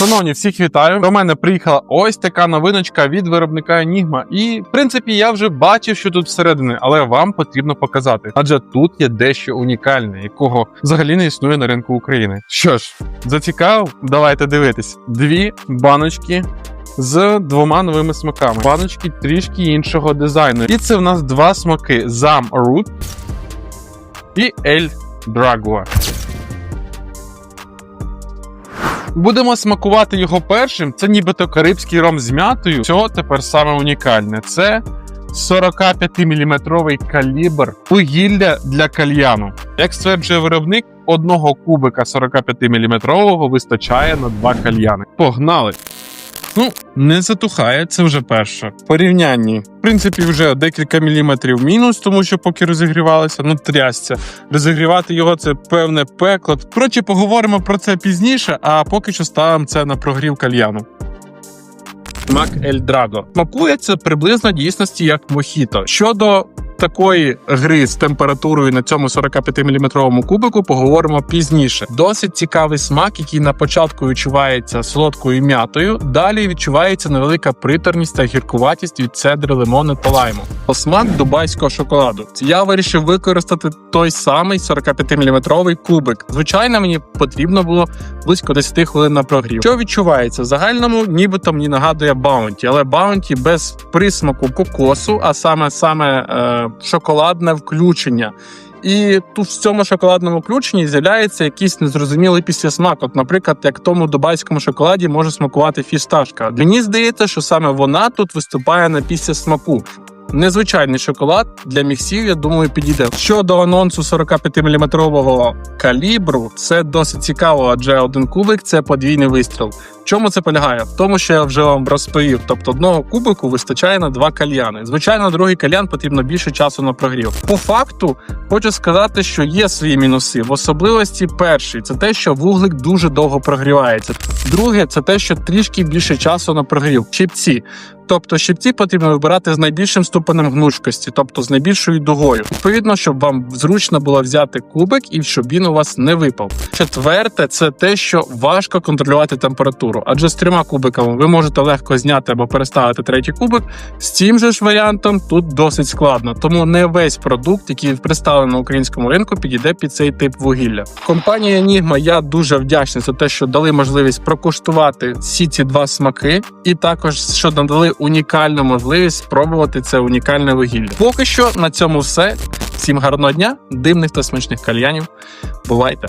Шановні, всіх вітаю. До мене приїхала ось така новиночка від виробника Enigma. І в принципі я вже бачив, що тут всередині, але вам потрібно показати. Адже тут є дещо унікальне, якого взагалі не існує на ринку України. Що ж, зацікавив? Давайте дивитись. Дві баночки. З двома новими смаками. Баночки трішки іншого дизайну. І це в нас два смаки: Zam Root і El Dragua. Будемо смакувати його першим. Це нібито карибський ром з м'ятою. Цього тепер саме унікальне. Це 45-мм калібр вугілля для кальяну. Як стверджує виробник, одного кубика 45-мм вистачає на два кальяни. Погнали! Ну, не затухає, це вже перше. Порівнянні, в принципі, вже декілька міліметрів мінус, тому що поки розігрівалося, ну трясця. Розігрівати його це певне пекло. Коротше, поговоримо про це пізніше, а поки що ставимо це на прогрів кальяну. Мак Ель Драго. Це приблизно дійсності як мохіто. Щодо такої гри з температурою на цьому 45-мм кубику поговоримо пізніше. Досить цікавий смак, який на початку відчувається солодкою м'ятою. Далі відчувається невелика приторність та гіркуватість від цедри лимону та лайму. Смак дубайського шоколаду. Я вирішив використати той самий 45-мм кубик. Звичайно, мені потрібно було близько 10 хвилин на прогрів. Що відчувається в загальному, нібито мені нагадує баунті, але баунті без присмаку кокосу, а саме саме е, шоколадне включення. І тут в цьому шоколадному включенні з'являється якийсь незрозумілий післясмак. От, наприклад, як в тому дубайському шоколаді може смакувати фісташка. Мені здається, що саме вона тут виступає на післясмаку. Незвичайний шоколад для міксів, я думаю, підійде. Щодо анонсу 45-мм калібру, це досить цікаво, адже один кубик це подвійний вистріл. Чому це полягає? В тому, що я вже вам розповів. Тобто одного кубику вистачає на два кальяни. Звичайно, другий кальян потрібно більше часу на прогрів. По факту хочу сказати, що є свої мінуси. В особливості перший це те, що вуглик дуже довго прогрівається. Друге, це те, що трішки більше часу на прогрів. Щипці. Тобто щипці потрібно вибирати з найбільшим ступенем гнучкості, тобто з найбільшою дугою. Відповідно, щоб вам зручно було взяти кубик і щоб він у вас не випав. Четверте, це те, що важко контролювати температуру, адже з трьома кубиками ви можете легко зняти або переставити третій кубик. З цим же ж варіантом тут досить складно, тому не весь продукт, який представлений на українському ринку, підійде під цей тип вугілля. Компанія Enigma, я дуже вдячний за те, що дали можливість прокуштувати всі ці два смаки, і також що надали унікальну можливість спробувати це унікальне вугілля. Поки що на цьому все. Всім гарного дня, димних та смачних кальянів. Бувайте!